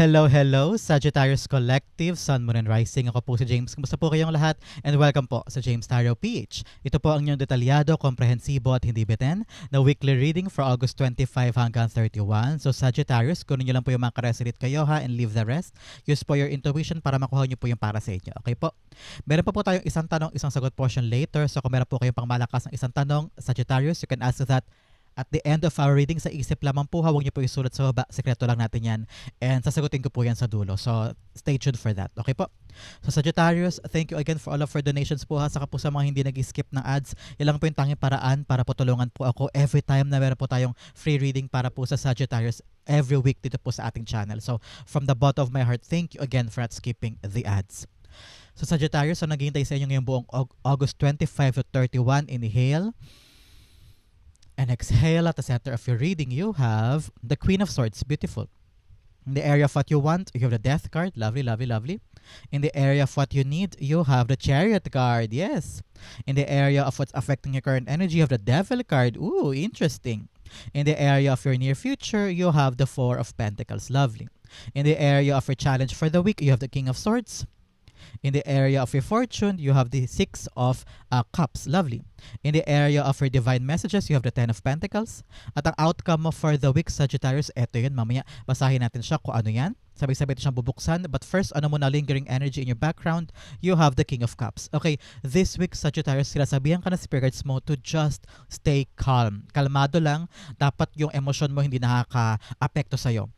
Hello, hello, Sagittarius Collective, Sun, Moon, and Rising. Ako po si James. Kumusta po kayong lahat? And welcome po sa James Tarot PH. Ito po ang inyong detalyado, komprehensibo at hindi bitin na weekly reading for August 25 hanggang 31. So Sagittarius, kunin nyo lang po yung mga karesolate kayo ha and leave the rest. Use po your intuition para makuha nyo po yung para sa inyo. Okay po? Meron pa po tayong isang tanong, isang sagot portion later. So kung meron po kayong pangmalakas ng isang tanong, Sagittarius, you can ask that at the end of our reading sa isip lamang po, huwag niyo po isulat sa baba. Sekreto lang natin yan. And sasagutin ko po yan sa dulo. So, stay tuned for that. Okay po? So, Sagittarius, thank you again for all of your donations po ha. Saka po sa mga hindi nag-skip ng ads. Yan lang po yung tanging paraan para po tulungan po ako every time na meron po tayong free reading para po sa Sagittarius every week dito po sa ating channel. So, from the bottom of my heart, thank you again for not skipping the ads. So, Sagittarius, so naghihintay sa inyo ngayong buong Aug- August 25 to 31. Inhale. And exhale at the center of your reading, you have the Queen of Swords. Beautiful. In the area of what you want, you have the Death card. Lovely, lovely, lovely. In the area of what you need, you have the Chariot card. Yes. In the area of what's affecting your current energy, you have the Devil card. Ooh, interesting. In the area of your near future, you have the Four of Pentacles. Lovely. In the area of your challenge for the week, you have the King of Swords. In the area of your fortune, you have the Six of uh, Cups. Lovely. In the area of your divine messages, you have the Ten of Pentacles. At ang outcome for the week, Sagittarius, eto yun. Mamaya, basahin natin siya kung ano yan. Sabay-sabay ito siyang bubuksan. But first, ano muna lingering energy in your background? You have the King of Cups. Okay, this week, Sagittarius, sinasabihan ka na spirits mo to just stay calm. Kalmado lang. Dapat yung emosyon mo hindi nakaka-apekto sa'yo.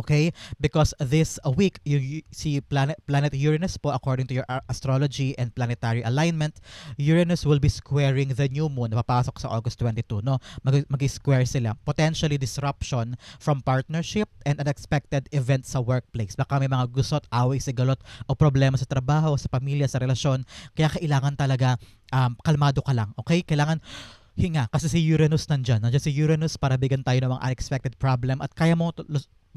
Okay? Because this uh, week, you, you see planet planet Uranus po according to your a- astrology and planetary alignment, Uranus will be squaring the new moon na papasok sa August 22, no? Mag mag-square sila. Potentially disruption from partnership and unexpected events sa workplace. Baka may mga gusot, away, sigalot o problema sa trabaho, sa pamilya, sa relasyon. Kaya kailangan talaga um, kalmado ka lang. Okay? Kailangan hinga kasi si Uranus nandyan. Nandyan si Uranus para bigyan tayo ng mga unexpected problem at kaya mo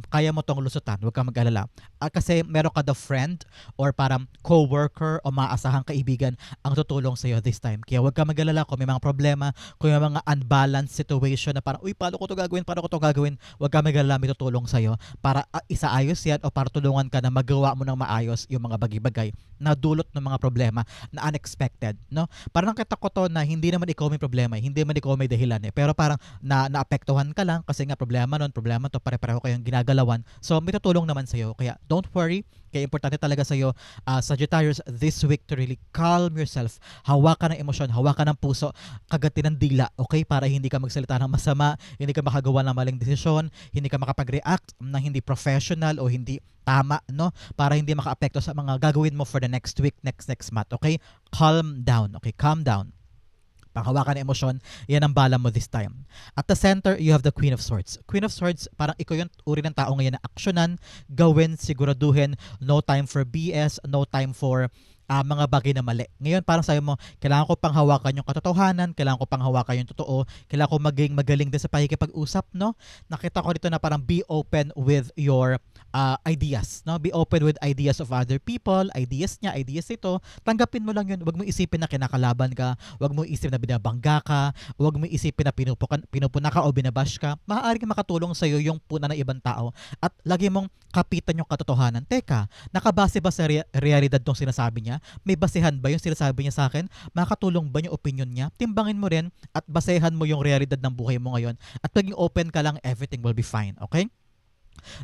kaya mo tong lusutan, huwag kang mag-alala. Ah, kasi meron ka the friend or parang co-worker o maasahang kaibigan ang tutulong sa'yo this time. Kaya huwag kang mag-alala kung may mga problema, kung may mga unbalanced situation na parang, uy, paano ko to gagawin, paano ko to gagawin, huwag kang mag-alala, may tutulong sa'yo para ah, isaayos yan o para tulungan ka na magawa mo ng maayos yung mga bagay-bagay na dulot ng mga problema na unexpected, no? Parang nakita ko to na hindi naman ikaw may problema, eh, hindi naman ikaw may dahilan eh. Pero parang na naapektuhan ka lang kasi nga problema nun, problema to, pare-pareho kayong ginagalawan. So may tutulong naman sa'yo. Kaya don't worry, kaya importante talaga sa'yo, uh, Sagittarius, this week to really calm yourself. Hawakan ng emosyon, hawakan ng puso, kagati ng dila, okay? Para hindi ka magsalita ng masama, hindi ka makagawa ng maling desisyon, hindi ka makapag-react na hindi professional o hindi tama, no? Para hindi maka-apekto sa mga gagawin mo for the next week, next next month, okay? Calm down, okay? Calm down. Panghawakan ng emosyon, yan ang bala mo this time. At the center, you have the Queen of Swords. Queen of Swords, parang ikaw yung uri ng tao ngayon na aksyonan, gawin, siguraduhin, no time for BS, no time for ah, mga bagay na mali. Ngayon, parang sabi mo, kailangan ko pang hawakan yung katotohanan, kailangan ko pang hawakan yung totoo, kailangan ko maging magaling din sa pakikipag-usap, no? Nakita ko dito na parang be open with your ah, ideas, no? Be open with ideas of other people, ideas niya, ideas ito. Tanggapin mo lang yun. Huwag mo isipin na kinakalaban ka, huwag mo isipin na binabangga ka, huwag mo isipin na pinupukan, pinupuna ka o binabash ka. Maaaring makatulong sa'yo yung puna ng ibang tao at lagi mong kapitan yung katotohanan. Teka, nakabase ba sa rea- realidad tong sinasabi niya? May basehan ba yung sinasabi niya sa akin? Makakatulong ba yung opinion niya? Timbangin mo rin at basehan mo yung realidad ng buhay mo ngayon at maging open ka lang, everything will be fine. Okay?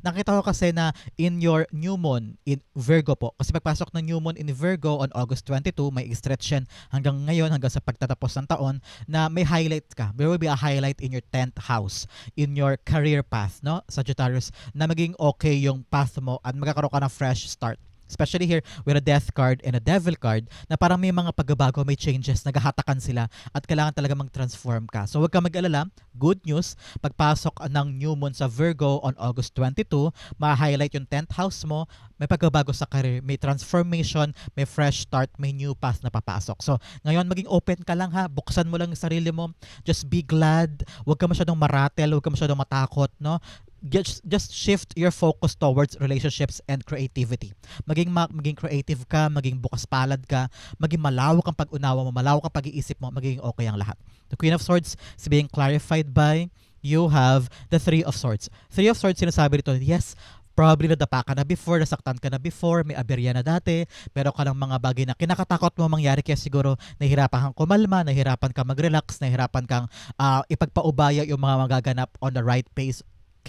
Nakita ko kasi na in your new moon in Virgo po, kasi pagpasok ng new moon in Virgo on August 22, may stretch yan hanggang ngayon, hanggang sa pagtatapos ng taon, na may highlight ka. There will be a highlight in your 10th house, in your career path, no? Sagittarius, na maging okay yung path mo at magkakaroon ka ng fresh start. Especially here with a death card and a devil card na parang may mga pagbabago, may changes, naghahatakan sila at kailangan talaga mag-transform ka. So huwag ka mag-alala, good news, pagpasok ng new moon sa Virgo on August 22, ma-highlight yung 10th house mo, may pagbabago sa career, may transformation, may fresh start, may new path na papasok. So ngayon maging open ka lang ha, buksan mo lang yung sarili mo, just be glad, huwag ka masyadong maratel, huwag ka masyadong matakot, no? Just just shift your focus towards relationships and creativity. Maging ma- maging creative ka, maging bukas palad ka, maging malawak ang pag-unawa mo, malawak ang pag-iisip mo, magiging okay ang lahat. The Queen of Swords is being clarified by you have the Three of Swords. Three of Swords sinasabi dito, yes, Probably nadapa ka na before, nasaktan ka na before, may aberya na dati, pero ka lang mga bagay na kinakatakot mo mangyari kaya siguro nahihirapan kang kumalma, nahihirapan kang mag-relax, nahihirapan kang ah, ipagpaubaya yung mga magaganap on the right pace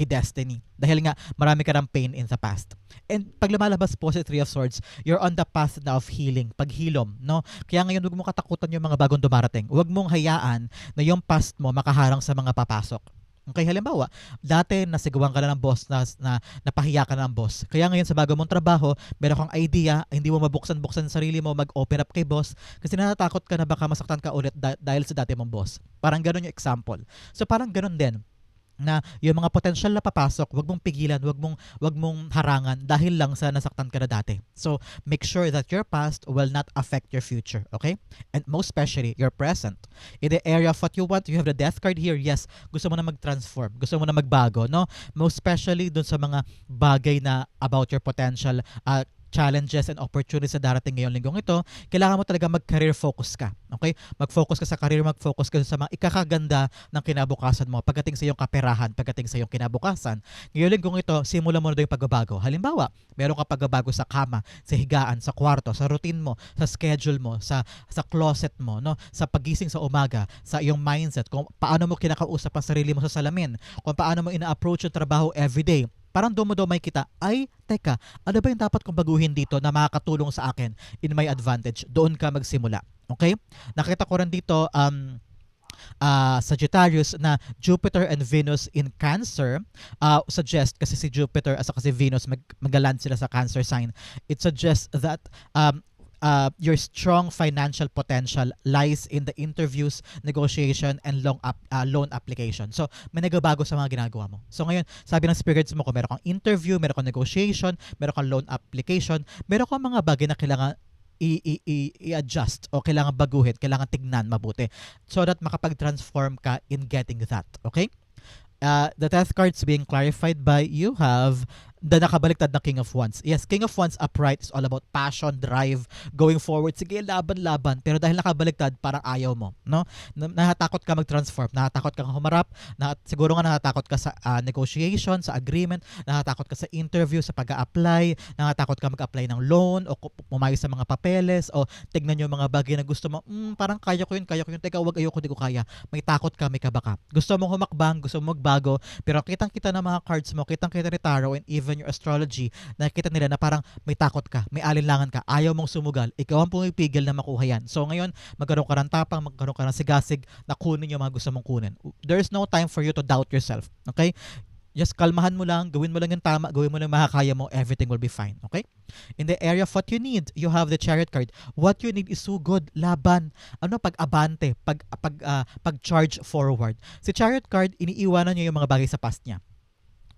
kay Destiny. Dahil nga, marami ka ng pain in the past. And pag lumalabas po sa Three of Swords, you're on the path na of healing, paghilom, no? Kaya ngayon, huwag mo katakutan yung mga bagong dumarating. Huwag mong hayaan na yung past mo makaharang sa mga papasok. Okay, halimbawa, dati nasigawan ka na ng boss na, na napahiya ka na ng boss. Kaya ngayon sa bago mong trabaho, meron kang idea, hindi mo mabuksan-buksan sarili mo, mag-open up kay boss kasi natatakot ka na baka masaktan ka ulit da- dahil sa dati mong boss. Parang ganun yung example. So parang ganun din na yung mga potential na papasok, wag mong pigilan, wag mong wag mong harangan dahil lang sa nasaktan ka na dati. So, make sure that your past will not affect your future, okay? And most especially, your present. In the area of what you want, you have the death card here. Yes, gusto mo na mag-transform, gusto mo na magbago, no? Most especially dun sa mga bagay na about your potential uh, challenges and opportunities na darating ngayong linggong ito, kailangan mo talaga mag-career focus ka. Okay? Mag-focus ka sa career, mag-focus ka sa mga ikakaganda ng kinabukasan mo pagdating sa iyong kaperahan, pagdating sa iyong kinabukasan. Ngayong linggong ito, simulan mo na yung pagbabago. Halimbawa, meron ka pagbabago sa kama, sa higaan, sa kwarto, sa routine mo, sa schedule mo, sa sa closet mo, no? Sa pagising sa umaga, sa iyong mindset, kung paano mo kinakausap ang sarili mo sa salamin, kung paano mo ina-approach yung trabaho everyday, parang doon mo daw may kita, ay, teka, ano ba yung dapat kong baguhin dito na makakatulong sa akin in my advantage? Doon ka magsimula. Okay? Nakita ko rin dito, um, uh, Sagittarius na Jupiter and Venus in Cancer uh, suggest kasi si Jupiter as kasi Venus mag magaland sila sa Cancer sign it suggests that um, uh, your strong financial potential lies in the interviews, negotiation, and long up, uh, loan application. So, may nagbabago sa mga ginagawa mo. So, ngayon, sabi ng spirits mo, kung meron kang interview, meron kang negotiation, meron kang loan application, meron kang mga bagay na kailangan i-adjust o kailangan baguhin, kailangan tignan mabuti so that makapag-transform ka in getting that. Okay? Uh, the death cards being clarified by you have the nakabaliktad na King of Wands. Yes, King of Wands upright is all about passion, drive, going forward. Sige, laban-laban. Pero dahil nakabaliktad, parang ayaw mo. No? Na- Nahatakot ka mag-transform. Nahatakot ka humarap. Na, siguro nga nahatakot ka sa ah, negotiation, sa agreement. Nahatakot ka sa interview, sa pag apply Nahatakot ka mag-apply ng loan o pumayos sa mga papeles o tignan yung mga bagay na gusto mo. Mm, parang kaya ko yun, kaya ko yun. Teka, wag ayoko, di ko kaya. May takot ka, may kaba ka. Gusto mong humakbang, gusto mong magbago, pero kitang-kita ng mga cards mo, kitang-kita ni tarot and even your astrology, nakikita nila na parang may takot ka, may alinlangan ka, ayaw mong sumugal, ikaw ang pumipigil na makuha yan. So ngayon, magkaroon ka ng tapang, magkaroon ka ng sigasig na kunin yung mga gusto mong kunin. There's no time for you to doubt yourself. Okay? Just kalmahan mo lang, gawin mo lang yung tama, gawin mo lang makakaya mo, everything will be fine. Okay? In the area of what you need, you have the chariot card. What you need is so good, laban. Ano pag abante, pag pag ah, pag charge forward. Si chariot card iniiwanan niya yung mga bagay sa past niya.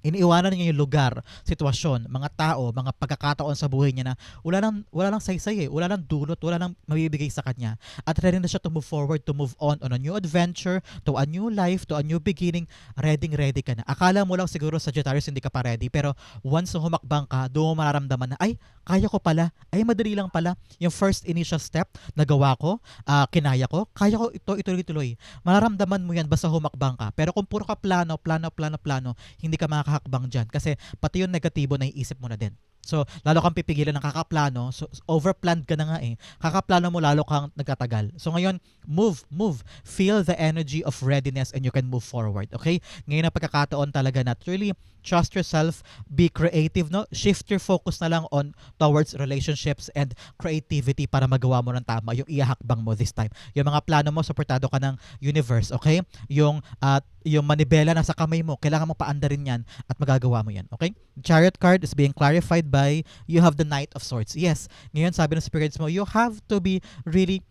Iniiwanan niya yung lugar, sitwasyon, mga tao, mga pagkakataon sa buhay niya na wala nang wala nang saysay eh, wala nang dulot, wala nang mabibigay sa kanya. At ready na siya to move forward, to move on on a new adventure, to a new life, to a new beginning. Ready ready ka na. Akala mo lang siguro Sagittarius hindi ka pa ready, pero once humakbang ka, doon mo mararamdaman na ay kaya ko pala, ay madali lang pala. Yung first initial step, nagawa ko, ah, kinaya ko, kaya ko ito ituloy-tuloy. Mararamdaman mo yan basta humakbang ka. Pero kung puro ka plano, plano, plano, plano, hindi ka makakahakbang dyan. Kasi pati yung negatibo na iisip mo na din. So, lalo kang pipigilan ng kakaplano. So, overplanned ka na nga eh. Kakaplano mo, lalo kang nagtatagal. So, ngayon, move, move. Feel the energy of readiness and you can move forward. Okay? Ngayon ang pagkakataon talaga na truly trust yourself, be creative, no? Shift your focus na lang on towards relationships and creativity para magawa mo ng tama yung iahakbang mo this time. Yung mga plano mo, supportado ka ng universe, okay? Yung at yung manibela na sa kamay mo, kailangan mo paandarin yan at magagawa mo yan, okay? Chariot card is being clarified by you have the Knight of Swords. Yes, ngayon sabi ng spirits mo, you have to be really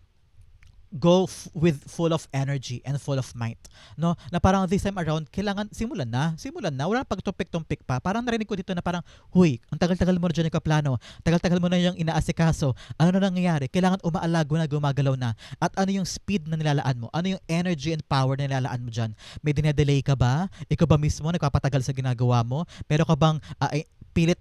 go f- with full of energy and full of might. No? Na parang this time around, kailangan, simulan na. Simulan na. Wala pagtumpik-tumpik pa. Parang narinig ko dito na parang, huy, ang tagal-tagal mo na dyan plano. Tagal-tagal mo na yung inaasikaso. Ano na nangyayari? Kailangan umaalago na, gumagalaw na. At ano yung speed na nilalaan mo? Ano yung energy and power na nilalaan mo dyan? May dinedelay ka ba? Ikaw ba mismo nagpapatagal sa ginagawa mo? Pero ka bang ay, pilit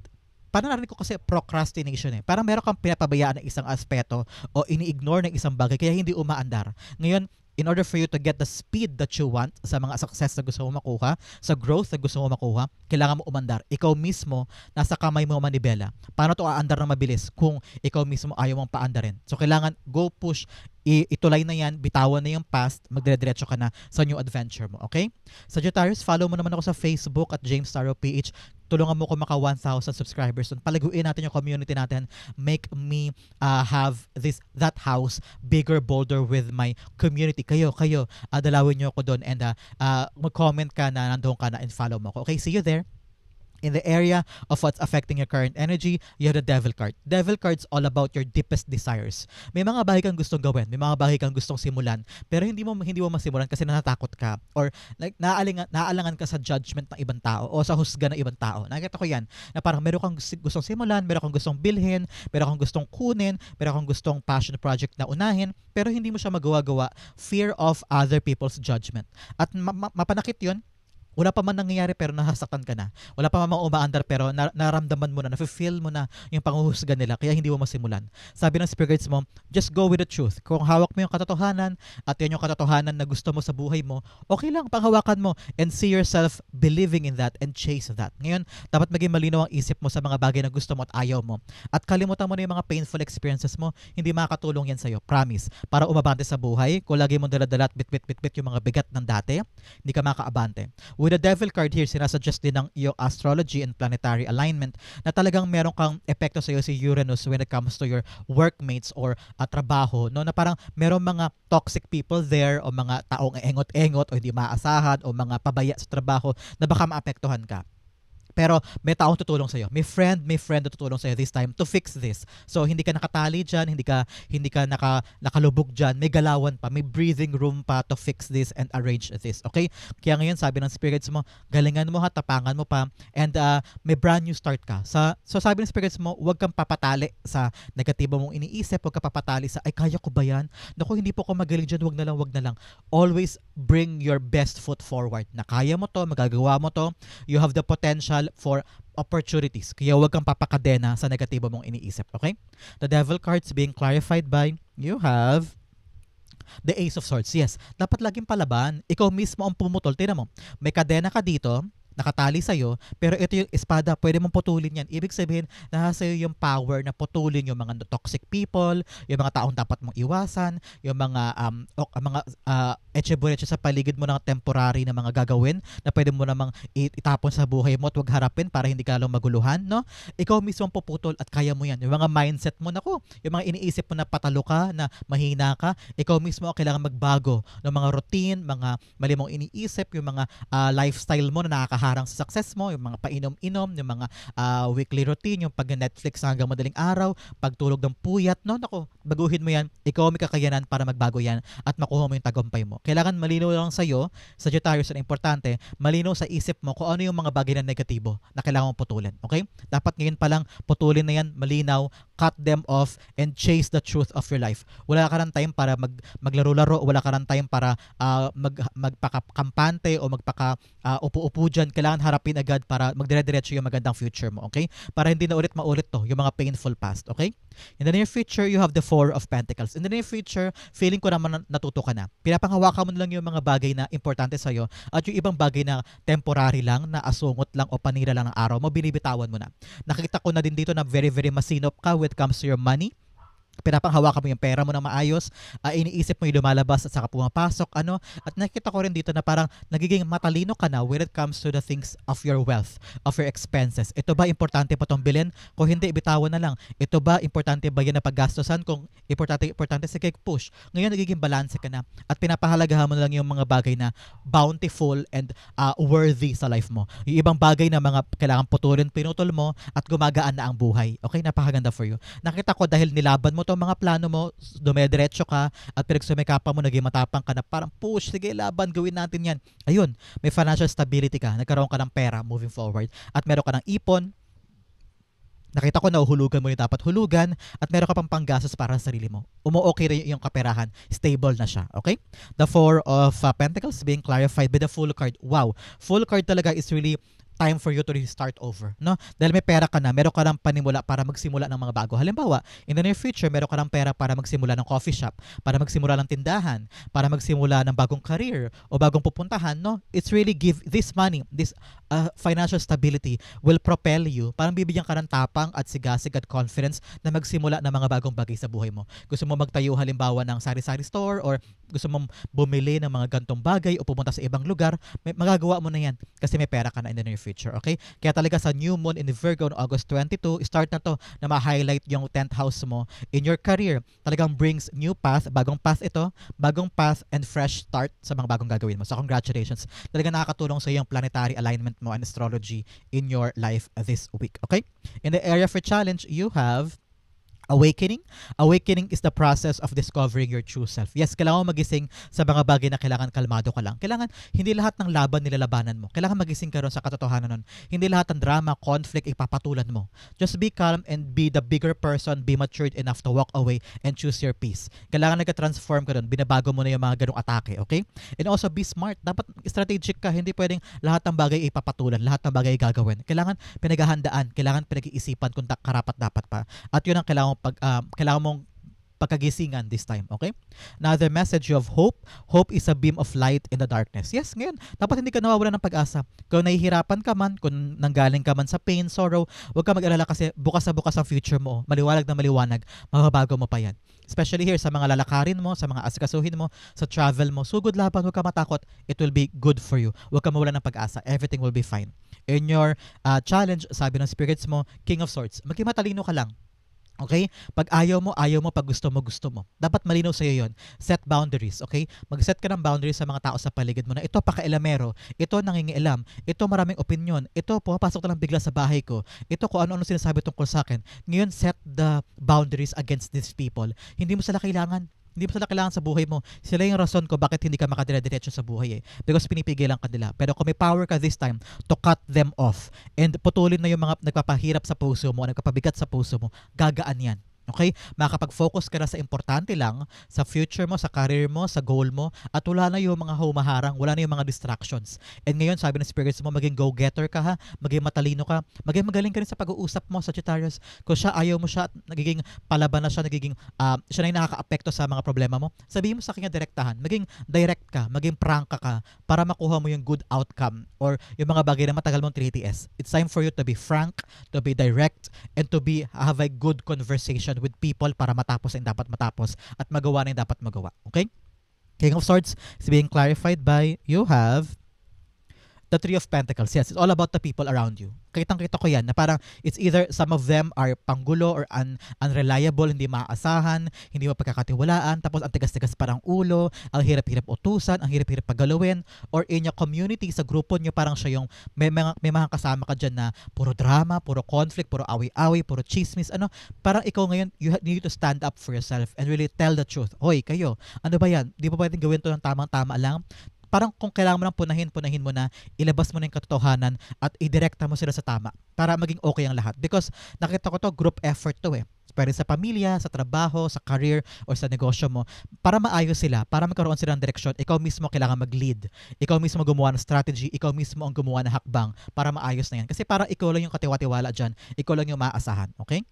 parang narinig ko kasi procrastination eh. Parang meron kang pinapabayaan ng isang aspeto o ini-ignore ng isang bagay kaya hindi umaandar. Ngayon, in order for you to get the speed that you want sa mga success na gusto mo makuha, sa growth na gusto mo makuha, kailangan mo umandar. Ikaw mismo, nasa kamay mo manibela. Paano to aandar na mabilis kung ikaw mismo ayaw mong paandarin? So kailangan go push, i- itulay na yan, bitawan na yung past, magdire-diretso ka na sa new adventure mo, okay? Sagittarius, follow mo naman ako sa Facebook at James Taro PH. Tulungan mo ko maka 1,000 subscribers doon. Palaguin natin yung community natin. Make me uh, have this that house bigger, bolder with my community. Kayo, kayo, uh, dalawin nyo ako doon and uh, uh, mag-comment ka na nandoon ka na and follow mo ako. Okay, see you there. In the area of what's affecting your current energy, you have the devil card. Devil card's all about your deepest desires. May mga bagay kang gustong gawin, may mga bagay kang gustong simulan, pero hindi mo hindi mo masimulan kasi natatakot ka or like naaalingan naaalangan ka sa judgment ng ibang tao o sa husga ng ibang tao. Nakita ko 'yan na parang meron kang gusto- gustong simulan, meron kang gustong bilhin, meron kang gustong kunin, meron kang gustong passion project na unahin, pero hindi mo siya magawa-gawa fear of other people's judgment. At ma- ma- mapanakit 'yon wala pa man nangyayari pero nasasaktan ka na. Wala pa man umaandar pero na- naramdaman mo na, nafe-feel mo na yung panguhusga nila kaya hindi mo masimulan. Sabi ng spirits mo, just go with the truth. Kung hawak mo yung katotohanan at yan yung katotohanan na gusto mo sa buhay mo, okay lang, panghawakan mo and see yourself believing in that and chase that. Ngayon, dapat maging malinaw ang isip mo sa mga bagay na gusto mo at ayaw mo. At kalimutan mo na yung mga painful experiences mo, hindi makakatulong yan sa'yo. Promise. Para umabante sa buhay, kung lagi mo daladala at bit-bit-bit-bit yung mga bigat ng dati, hindi ka makaabante. With the devil card here, sinasuggest din ng iyong astrology and planetary alignment na talagang meron kang epekto sa iyo si Uranus when it comes to your workmates or uh, trabaho. No? Na parang meron mga toxic people there o mga taong engot-engot o hindi maasahan o mga pabaya sa trabaho na baka maapektuhan ka. Pero may taong tutulong sa'yo. May friend, may friend na tutulong sa'yo this time to fix this. So, hindi ka nakatali dyan, hindi ka, hindi ka naka, nakalubog dyan, may galawan pa, may breathing room pa to fix this and arrange this. Okay? Kaya ngayon, sabi ng spirits mo, galingan mo ha, tapangan mo pa, and uh, may brand new start ka. Sa, so, sabi ng spirits mo, huwag kang papatali sa negatibo mong iniisip, huwag kang papatali sa, ay, kaya ko ba yan? Naku, hindi po ako magaling dyan, huwag na lang, huwag na lang. Always bring your best foot forward. Na kaya mo to, magagawa mo to, you have the potential for opportunities. Kaya huwag kang papakadena sa negatibo mong iniisip, okay? The devil cards being clarified by you have the Ace of Swords. Yes, dapat laging palaban. Ikaw mismo ang pumutol. Tingnan mo, may kadena ka dito, nakatali sa'yo, pero ito yung espada, pwede mong putulin yan. Ibig sabihin, nasa sa'yo yung power na putulin yung mga toxic people, yung mga taong dapat mong iwasan, yung mga um, o, mga uh, sa paligid mo ng temporary na mga gagawin na pwede mo namang it- itapon sa buhay mo at huwag harapin para hindi ka lang maguluhan, no? Ikaw mismo ang puputol at kaya mo yan. Yung mga mindset mo, nako, yung mga iniisip mo na patalo ka, na mahina ka, ikaw mismo ang kailangan magbago ng mga routine, mga mali mong iniisip, yung mga ah, lifestyle mo na nakakaharang sa success mo, yung mga painom-inom, yung mga ah, weekly routine, yung pag-Netflix hanggang madaling araw, pagtulog ng puyat, no? Nako, baguhin mo yan. Ikaw ang may kakayanan para magbago yan at makuha mo yung tagumpay mo. Kailangan malinaw lang sa'yo, Sagittarius na importante, malinaw sa isip mo kung ano yung mga bagay na negatibo na kailangan mong putulin. Okay? Dapat ngayon pa lang putulin na yan, malinaw, cut them off, and chase the truth of your life. Wala ka ng time para mag, maglaro-laro, wala ka ng time para ah, mag, magpaka-kampante o magpaka ah, upo-upo dyan. Kailangan harapin agad para magdire-diretso yung magandang future mo. Okay? Para hindi na ulit maulit to, yung mga painful past. Okay? In the near future, you have the Four of Pentacles. In the near future, feeling ko naman na- natuto ka na. Pinapanghawakan mo na lang yung mga bagay na importante sa'yo at yung ibang bagay na temporary lang, na asungot lang o panira lang ng araw mo, binibitawan mo na. Nakita ko na din dito na very, very masinop ka when it comes to your money pinapanghawakan mo yung pera mo na maayos, ah, iniisip mo yung lumalabas at saka pumapasok, ano, at nakita ko rin dito na parang nagiging matalino ka na when it comes to the things of your wealth, of your expenses. Ito ba importante pa itong bilhin? Kung hindi, bitawan na lang. Ito ba importante ba yan na paggastosan? Kung importante, importante, sige, push. Ngayon, nagiging balance ka na at pinapahalagahan mo na lang yung mga bagay na bountiful and ah, worthy sa life mo. Yung ibang bagay na mga kailangan putulin, pinutol mo at gumagaan na ang buhay. Okay, napakaganda for you. Nakita ko dahil nilaban mo to mga plano mo, dumediretso ka at pinagsumikapan mo, naging matapang ka na parang push, sige laban, gawin natin yan. Ayun, may financial stability ka, nagkaroon ka ng pera moving forward at meron ka ng ipon, Nakita ko na uhulugan mo yung dapat hulugan at meron ka pang panggastos para sa sarili mo. Umu-okay rin yung kaperahan. Stable na siya. Okay? The Four of uh, Pentacles being clarified by the Full card. Wow. Full card talaga is really time for you to restart over, no? Dahil may pera ka na, meron ka ng panimula para magsimula ng mga bago. Halimbawa, in the near future, meron ka ng pera para magsimula ng coffee shop, para magsimula ng tindahan, para magsimula ng bagong career o bagong pupuntahan, no? It's really give this money, this uh, financial stability will propel you. Parang bibigyan ka ng tapang at sigasig at confidence na magsimula ng mga bagong bagay sa buhay mo. Gusto mo magtayo halimbawa ng sari-sari store or gusto mong bumili ng mga gantong bagay o pumunta sa ibang lugar, may, magagawa mo na yan kasi may pera ka na in the near future, okay? Kaya talaga sa new moon in Virgo on August 22, start na to na ma-highlight yung 10th house mo in your career. Talagang brings new path, bagong path ito, bagong path and fresh start sa mga bagong gagawin mo. So congratulations. Talaga nakakatulong sa yung planetary alignment mo and astrology in your life this week, okay? In the area for challenge, you have awakening. Awakening is the process of discovering your true self. Yes, kailangan mo magising sa mga bagay na kailangan kalmado ka lang. Kailangan, hindi lahat ng laban nilalabanan mo. Kailangan magising ka ron sa katotohanan nun. Hindi lahat ng drama, conflict, ipapatulan mo. Just be calm and be the bigger person, be matured enough to walk away and choose your peace. Kailangan nag-transform ka dun. Binabago mo na yung mga ganong atake, okay? And also be smart. Dapat strategic ka. Hindi pwedeng lahat ng bagay ipapatulan, lahat ng bagay gagawin. Kailangan pinaghahandaan, kailangan pinag-iisipan kung karapat dapat pa. At yun ang kailangan pag uh, kailangan mong pagkagisingan this time, okay? Another message have hope. Hope is a beam of light in the darkness. Yes, ngayon, dapat hindi ka nawawala ng pag-asa. Kung nahihirapan ka man, kung nanggaling ka man sa pain, sorrow, huwag ka mag-alala kasi bukas na bukas ang future mo. Maliwanag na maliwanag, mababago mo pa yan. Especially here sa mga lalakarin mo, sa mga asikasuhin mo, sa travel mo. Sugod laban, huwag ka matakot. It will be good for you. Huwag ka mawala ng pag-asa. Everything will be fine. In your uh, challenge, sabi ng spirits mo, King of Swords, maging matalino ka lang Okay? Pag ayaw mo, ayaw mo. Pag gusto mo, gusto mo. Dapat malinaw sa'yo yon. Set boundaries, okay? Mag-set ka ng boundaries sa mga tao sa paligid mo na ito pakailamero, ito nangingialam, ito maraming opinion, ito pumapasok na lang bigla sa bahay ko, ito kung ano-ano sinasabi tungkol sa akin. Ngayon, set the boundaries against these people. Hindi mo sila kailangan. Hindi mo sila kailangan sa buhay mo. Sila yung rason ko bakit hindi ka makadire-diretso sa buhay eh. Because pinipigilan ka nila. Pero kung may power ka this time to cut them off and putulin na yung mga nagpapahirap sa puso mo, nagpapabigat sa puso mo, gagaan yan. Okay? Makakapag-focus ka na sa importante lang, sa future mo, sa career mo, sa goal mo, at wala na yung mga humaharang, wala na yung mga distractions. And ngayon, sabi ng spirits mo, maging go-getter ka ha, maging matalino ka, maging magaling ka rin sa pag-uusap mo, Sagittarius. Kung siya, ayaw mo siya, nagiging palaban na siya, nagiging, uh, siya na yung nakaka-apekto sa mga problema mo, sabihin mo sa kanya direktahan, maging direct ka, maging prank ka para makuha mo yung good outcome or yung mga bagay na matagal mong 3TS. It's time for you to be frank, to be direct, and to be have a good conversation with people para matapos ang dapat matapos at magawa na yung dapat magawa. Okay? King of Swords is being clarified by you have the Three of Pentacles. Yes, it's all about the people around you. Kitang-kita ko yan na parang it's either some of them are panggulo or un- unreliable, hindi maaasahan, hindi mo pagkakatiwalaan, tapos ang tigas-tigas parang ulo, ang hirap-hirap utusan, ang hirap-hirap paggalawin, or in your community, sa grupo nyo, parang siya yung may mga, may mga kasama ka dyan na puro drama, puro conflict, puro away-away, puro chismis, ano, parang ikaw ngayon, you need to stand up for yourself and really tell the truth. Hoy, kayo, ano ba yan? Di ba pwedeng gawin to ng tamang-tama lang? Parang kung kailangan mo nang punahin, punahin mo na, ilabas mo na yung katotohanan at idirekta mo sila sa tama para maging okay ang lahat. Because nakita ko to, group effort to eh. Pwede sa pamilya, sa trabaho, sa career, or sa negosyo mo. Para maayos sila, para magkaroon sila ng direksyon, ikaw mismo kailangan mag-lead. Ikaw mismo gumawa ng strategy, ikaw mismo ang gumawa ng hakbang para maayos na yan. Kasi para ikaw lang yung katiwa-tiwala dyan, ikaw lang yung maaasahan. Okay?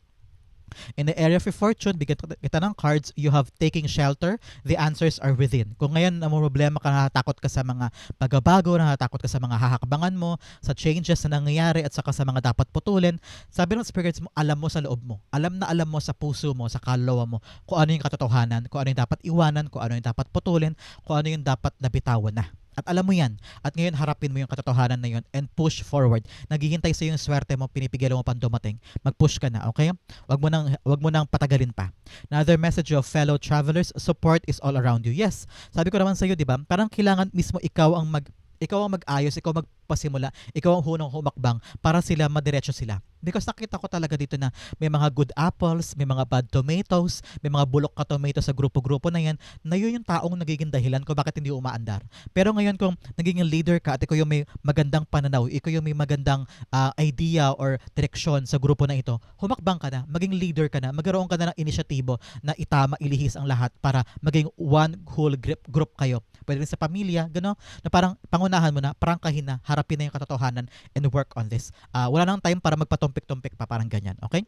In the area of fortune, bigyan kita ng cards, you have taking shelter, the answers are within. Kung ngayon na problema ka, natatakot ka sa mga pagbabago, natatakot ka sa mga hahakbangan mo, sa changes na nangyayari at saka sa mga dapat putulin, sabi ng spirits mo, alam mo sa loob mo. Alam na alam mo sa puso mo, sa kaluluwa mo, kung ano yung katotohanan, kung ano yung dapat iwanan, kung ano yung dapat putulin, kung ano yung dapat nabitawan na. At alam mo yan. At ngayon harapin mo yung katotohanan na yun and push forward. Naghihintay sa yung swerte mo, pinipigil mo pang dumating. Mag-push ka na, okay? Wag mo nang wag mo nang patagalin pa. Another message of fellow travelers, support is all around you. Yes. Sabi ko naman sa iyo, 'di ba? Parang kailangan mismo ikaw ang mag ikaw ang mag-ayos, ikaw magpasimula, ikaw ang hunong humakbang para sila madiretso sila. Because nakita ko talaga dito na may mga good apples, may mga bad tomatoes, may mga bulok ka tomato sa grupo-grupo na yan, na yun yung taong nagiging dahilan kung bakit hindi umaandar. Pero ngayon kung naging leader ka at ikaw yung may magandang pananaw, ikaw yung may magandang uh, idea or direksyon sa grupo na ito, humakbang ka na, maging leader ka na, magkaroon ka na ng inisyatibo na itama, ilihis ang lahat para maging one whole group, group kayo. Pwede rin sa pamilya, gano'n, na parang pangunahan mo na, prangkahin na, harap harapin na yung katotohanan and work on this. Ah, wala nang time para magpatumpik-tumpik pa, parang ganyan, okay?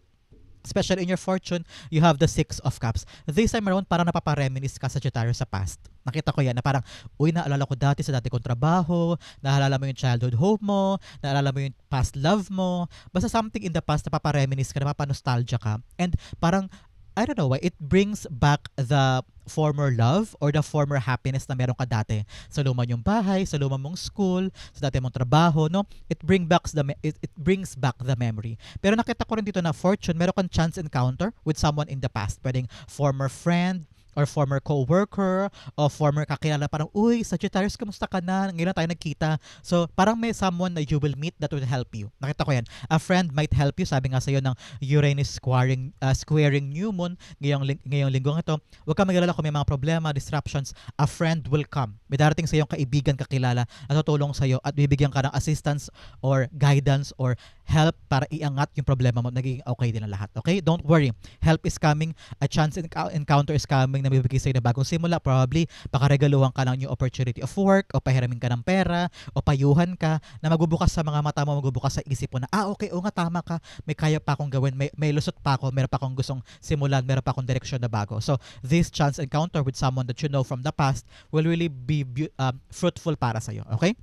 Especially in your fortune, you have the Six of Cups. This time around, parang napapareminis ka sa Sagittarius sa past. Nakita ko yan na parang, uy, naalala ko dati sa dati kong trabaho, naalala mo yung childhood home mo, naalala mo yung past love mo. Basta something in the past, napapareminis ka, napapanostalgia ka. And parang, I don't know why, it brings back the former love or the former happiness na meron ka dati sa luma yung bahay, sa luma mong school, sa dati mong trabaho, no? It bring back the it, it brings back the memory. Pero nakita ko rin dito na fortune, meron kang chance encounter with someone in the past. Pwedeng former friend, or former co-worker o former kakilala parang uy Sagittarius kamusta ka na? Ngayon na tayo nagkita. So parang may someone that you will meet that will help you. Nakita ko yan. A friend might help you sabi nga sa'yo ng Uranus squaring uh, squaring new moon ngayong, ling- ngayong linggong ito. Huwag kang magalala kung may mga problema disruptions a friend will come. May darating sa iyong kaibigan kakilala at tutulong sa iyo at bibigyan ka ng assistance or guidance or help para iangat yung problema mo nagiging okay din ang lahat okay? Don't worry. Help is coming. A chance enc- encounter is coming na bibigay sa'yo na bagong simula probably pakaregaluhan ka ng new opportunity of work o pahiramin ka ng pera o payuhan ka na magbubukas sa mga mata mo magbubukas sa isip mo na ah okay o nga tama ka. May kaya pa akong gawin. May, may lusot pa ako. Meron pa akong gustong simulan. Meron pa akong direksyon na bago. So this chance encounter with someone that you know from the past will really be um, fruitful para sa'yo okay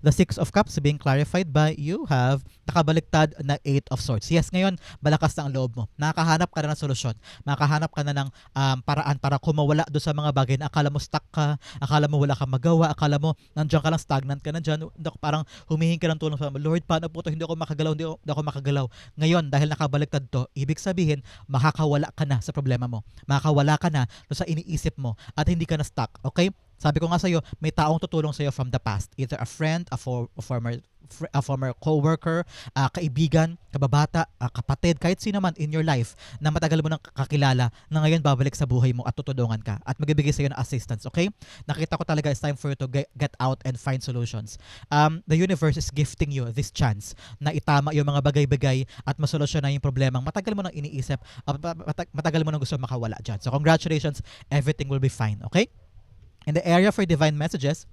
The Six of Cups being clarified by you have nakabaliktad na Eight of Swords. Yes, ngayon, malakas na ang loob mo. Nakahanap ka na ng solusyon. Nakahanap ka na ng um, paraan para kumawala doon sa mga bagay na akala mo stuck ka, akala mo wala kang magawa, akala mo nandiyan ka lang, stagnant ka na dyan. Parang humihingi ka ng tulong sa Lord, paano po to? Hindi ako makagalaw, hindi ako, makagalaw. Ngayon, dahil nakabaliktad to, ibig sabihin, makakawala ka na sa problema mo. Makakawala ka na sa iniisip mo at hindi ka na stuck. Okay? Sabi ko nga sa'yo, may taong tutulong sa'yo from the past. Either a friend, a, for, a former a former co-worker, ah, kaibigan, kababata, ah, kapatid, kahit sino man in your life na matagal mo nang kakilala na ngayon babalik sa buhay mo at tutulungan ka at magbibigay sa'yo ng assistance, okay? Nakita ko talaga it's time for you to get, out and find solutions. Um, the universe is gifting you this chance na itama yung mga bagay-bagay at masolusyon na yung problemang matagal mo nang iniisip matagal mo nang gusto makawala dyan. So congratulations, everything will be fine, okay? In the area for divine messages,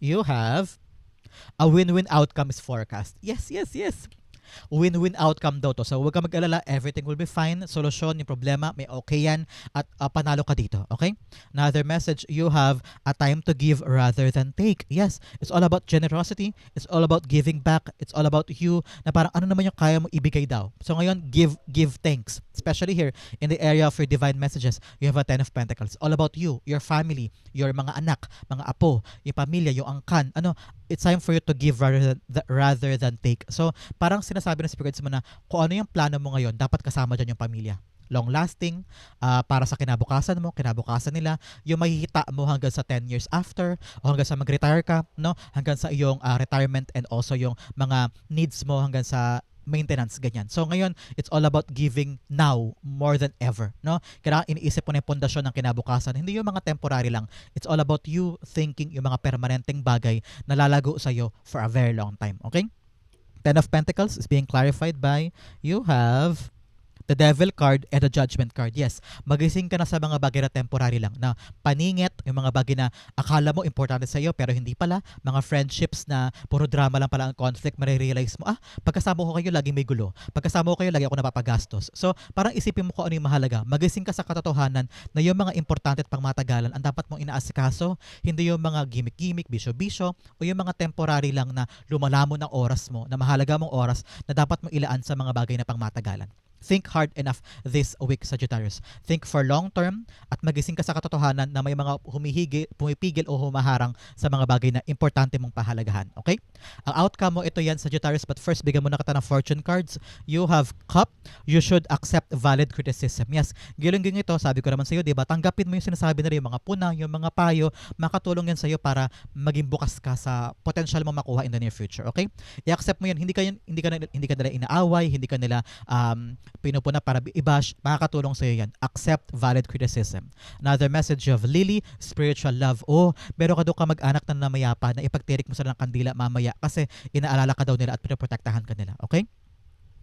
you have a win-win outcome is forecast. Yes, yes, yes. Win-win outcome daw to. So huwag ka mag-alala, everything will be fine. Solusyon, yung problema, may okay yan at uh, panalo ka dito. Okay? Another message, you have a time to give rather than take. Yes, it's all about generosity. It's all about giving back. It's all about you na parang ano naman yung kaya mo ibigay daw. So ngayon, give give thanks. Especially here in the area of your divine messages, you have a Ten of Pentacles. All about you, your family, your mga anak, mga apo, yung pamilya, yung angkan. Ano, it's time for you to give rather than, th- rather than take. So, parang sinasabi ng spirits mo na kung ano yung plano mo ngayon, dapat kasama dyan yung pamilya. Long lasting, ah, para sa kinabukasan mo, kinabukasan nila, yung makikita mo hanggang sa 10 years after, o hanggang sa mag-retire ka, no? hanggang sa iyong ah, retirement and also yung mga needs mo hanggang sa maintenance ganyan. So ngayon, it's all about giving now more than ever, no? Kailangan iniisip mo na yung pundasyon ng kinabukasan. Hindi yung mga temporary lang. It's all about you thinking yung mga permanenteng bagay na lalago sa iyo for a very long time, okay? Ten of Pentacles is being clarified by you have the Devil card and the Judgment card. Yes, magising ka na sa mga bagay na temporary lang na paningit, yung mga bagay na akala mo importante sa iyo pero hindi pala, mga friendships na puro drama lang pala ang conflict, marirealize mo, ah, pagkasama ko kayo laging may gulo. Pagkasama ko kayo lagi ako napapagastos. So, parang isipin mo kung ano yung mahalaga. Magising ka sa katotohanan na yung mga importante at pangmatagalan ang dapat mong inaasikaso, hindi yung mga gimmick-gimmick, bisyo-bisyo, o yung mga temporary lang na lumalamon ng oras mo, na mahalaga mong oras na dapat mong ilaan sa mga bagay na pangmatagalan. Think hard enough this week, Sagittarius. Think for long term at magising ka sa katotohanan na may mga humihigi, pumipigil o humaharang sa mga bagay na importante mong pahalagahan. Okay? Ang outcome mo ito yan, Sagittarius, but first bigyan mo na kita ng fortune cards. You have cup. You should accept valid criticism. Yes, giling ito, sabi ko naman sa iyo, di ba? Tanggapin mo yung sinasabi nila, yung mga puna, yung mga payo, makatulong yan sa iyo para maging bukas ka sa potential mo makuha in the near future. Okay? I-accept mo yan. Hindi ka, yan- hindi ka, hindi ka nila inaaway, hindi ka nila um, pinupuna para i-bash, makakatulong sa iyo yan. Accept valid criticism. Another message of Lily, spiritual love. Oh, meron ka doon ka mag-anak na namayapa na ipagtirik mo sila ng kandila mamaya kasi inaalala ka daw nila at pinoprotektahan ka nila. Okay?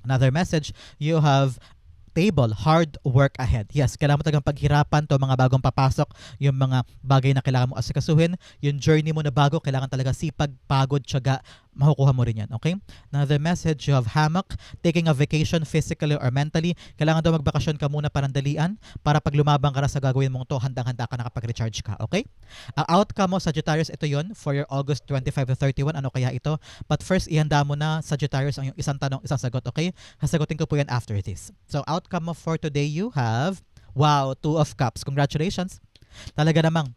Another message, you have table, hard work ahead. Yes, kailangan mo talagang paghirapan to mga bagong papasok, yung mga bagay na kailangan mo asikasuhin, yung journey mo na bago, kailangan talaga sipag, pagod, tiyaga, makukuha mo rin yan, okay? Another message, you have hammock, taking a vacation physically or mentally, kailangan daw magbakasyon ka muna parandalian para pag lumabang ka na sa gagawin mong to, handang-handa ka nakapag-recharge ka, okay? Ang outcome mo, Sagittarius, ito yon for your August 25 to 31, ano kaya ito? But first, ihanda mo na, Sagittarius, ang yung isang tanong, isang sagot, okay? Sasagutin ko po yan after this. So, outcome mo for today, you have, wow, two of cups. Congratulations. Talaga namang,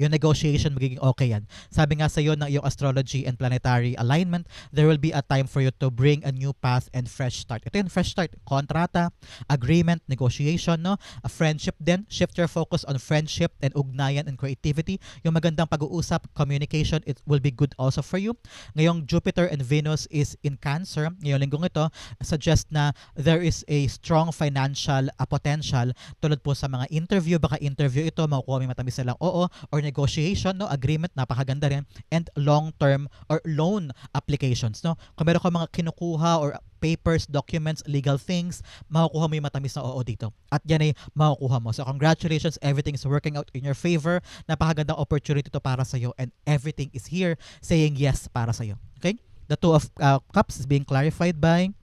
yung negotiation magiging okay yan. Sabi nga sa iyo ng iyong astrology and planetary alignment, there will be a time for you to bring a new path and fresh start. Ito yung fresh start. Kontrata, agreement, negotiation, no? A friendship din. Shift your focus on friendship and ugnayan and creativity. Yung magandang pag-uusap, communication, it will be good also for you. Ngayong Jupiter and Venus is in Cancer. Ngayong linggong ito, suggest na there is a strong financial uh, potential tulad po sa mga interview. Baka interview ito, makukuha may matamis silang oo or negotiation, no, agreement, napakaganda rin, and long-term or loan applications, no. Kung meron ka mga kinukuha or papers, documents, legal things, makukuha mo yung matamis na oo dito. At yan ay makukuha mo. So congratulations, everything is working out in your favor. Napakagandang opportunity to para sa'yo and everything is here saying yes para sa'yo. Okay? The two of uh, cups is being clarified by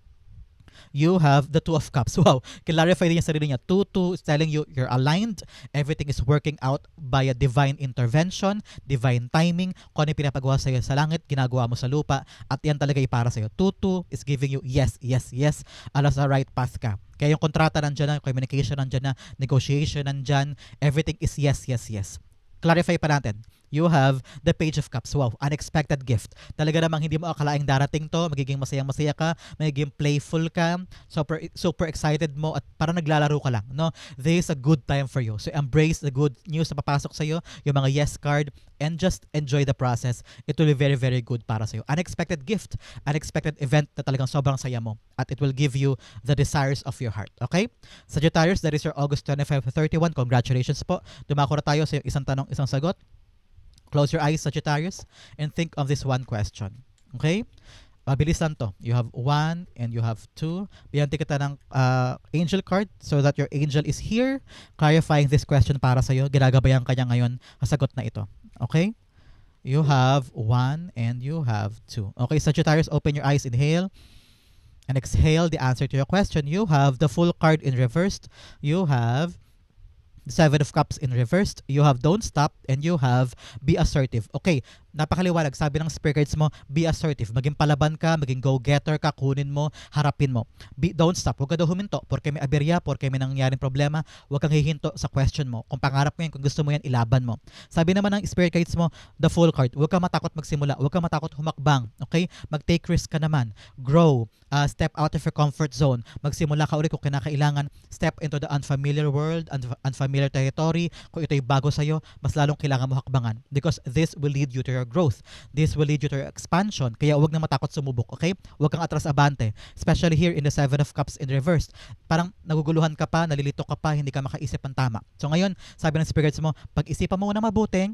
you have the two of cups. Wow, clarify din yung sarili niya. Two, two is telling you you're aligned. Everything is working out by a divine intervention, divine timing. Kung ano yung pinapagawa sa'yo sa langit, ginagawa mo sa lupa. At yan talaga yung para sa'yo. Two, two is giving you yes, yes, yes. Alam sa right path ka. Kaya yung kontrata nandyan na, communication nandyan na, negotiation nandyan, everything is yes, yes, yes. Clarify pa natin you have the Page of Cups. Wow, unexpected gift. Talaga namang hindi mo akalaing darating to, magiging masayang-masaya ka, magiging playful ka, super super excited mo at para naglalaro ka lang, no? This is a good time for you. So embrace the good news na papasok sa iyo, yung mga yes card and just enjoy the process. It will be very very good para sa iyo. Unexpected gift, unexpected event na talagang sobrang saya mo at it will give you the desires of your heart. Okay? Sagittarius, that is your August 25 to 31. Congratulations po. Dumako na tayo sa isang tanong, isang sagot. Close your eyes, Sagittarius, and think of this one question. Okay? Mabilisan to. You have one and you have two. Bigyan kita ng uh, angel card so that your angel is here clarifying this question para sa'yo. Ginagabayan ka niya ngayon sa sagot na ito. Okay? You have one and you have two. Okay, Sagittarius, open your eyes. Inhale. And exhale the answer to your question. You have the full card in reversed. You have the Seven of Cups in reversed, you have don't stop, and you have be assertive. Okay, napakaliwanag. Sabi ng spirit guides mo, be assertive. Maging palaban ka, maging go-getter ka, kunin mo, harapin mo. Be, don't stop. Huwag ka daw huminto. Porque may aberya, porque may nangyaring problema, huwag kang hihinto sa question mo. Kung pangarap mo yan, kung gusto mo yan, ilaban mo. Sabi naman ng spirit guides mo, the full card. Huwag kang matakot magsimula. Huwag kang matakot humakbang. Okay? Mag-take risk ka naman. Grow. Uh, step out of your comfort zone. Magsimula ka ulit kung kinakailangan. Step into the unfamiliar world, unf- unfamiliar territory. Kung ito'y bago sa'yo, mas lalong kailangan mo hakbangan. Because this will lead you to your growth. This will lead you to your expansion. Kaya huwag na matakot sumubok, okay? Huwag kang atras abante. Especially here in the Seven of Cups in reverse. Parang naguguluhan ka pa, nalilito ka pa, hindi ka makaisip ng tama. So ngayon, sabi ng spirits mo, pag-isipan mo na mabuting,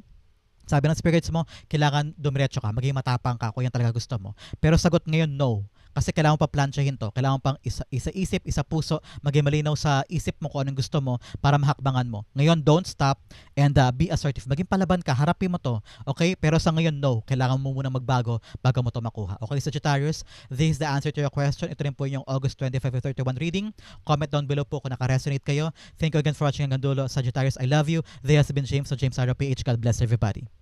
sabi ng spirits mo, kailangan dumiretso ka, maging matapang ka kung yan talaga gusto mo. Pero sagot ngayon, no. Kasi kailangan pa plansyahin to. Kailangan pang isa, isa isip, isa puso, maging malinaw sa isip mo kung anong gusto mo para mahakbangan mo. Ngayon, don't stop and uh, be assertive. Maging palaban ka, harapin mo to. Okay? Pero sa ngayon, no. Kailangan mo muna magbago bago mo to makuha. Okay, Sagittarius? This is the answer to your question. Ito rin po yung August 25 to 31 reading. Comment down below po kung naka-resonate kayo. Thank you again for watching hanggang dulo. Sagittarius, I love you. This has been James sa James Arrow PH. God bless everybody.